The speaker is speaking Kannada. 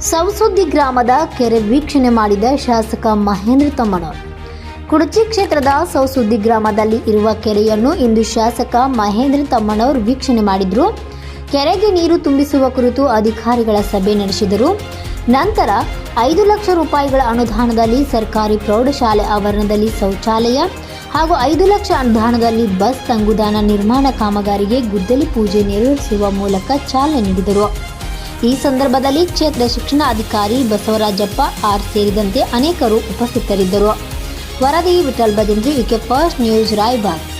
ಸವಸುದ್ದಿ ಗ್ರಾಮದ ಕೆರೆ ವೀಕ್ಷಣೆ ಮಾಡಿದ ಶಾಸಕ ಮಹೇಂದ್ರ ತಮ್ಮನವರ್ ಕುಡಚಿ ಕ್ಷೇತ್ರದ ಸವಸುದ್ದಿ ಗ್ರಾಮದಲ್ಲಿ ಇರುವ ಕೆರೆಯನ್ನು ಇಂದು ಶಾಸಕ ಮಹೇಂದ್ರ ತಮ್ಮನವರು ವೀಕ್ಷಣೆ ಮಾಡಿದರು. ಕೆರೆಗೆ ನೀರು ತುಂಬಿಸುವ ಕುರಿತು ಅಧಿಕಾರಿಗಳ ಸಭೆ ನಡೆಸಿದರು. ನಂತರ ಐದು ಲಕ್ಷ ರೂಪಾಯಿಗಳ ಅನುದಾನದಲ್ಲಿ ಸರ್ಕಾರಿ ಪ್ರೌಢಶಾಲೆ ಆವರಣದಲ್ಲಿ ಶೌಚಾಲಯ ಹಾಗೂ ಐದು ಲಕ್ಷ ಅನುದಾನದಲ್ಲಿ ಬಸ್ ತಂಗುದಾಣ ನಿರ್ಮಾಣ ಕಾಮಗಾರಿಗೆ ಗುದ್ದಲಿ ಪೂಜೆ ನೆರವೇರಿಸುವ ಮೂಲಕ ಚಾಲನೆ ನೀಡಿದರು. ಈ ಸಂದರ್ಭದಲ್ಲಿ ಕ್ಷೇತ್ರ ಶಿಕ್ಷಣಾಧಿಕಾರಿ ಬಸವರಾಜಪ್ಪ ಆರ್ ಸೇರಿದಂತೆ ಅನೇಕರು ಉಪಸ್ಥಿತರಿದ್ದರು. ವರದಿ Vithal Bhajantri VK first news Raybag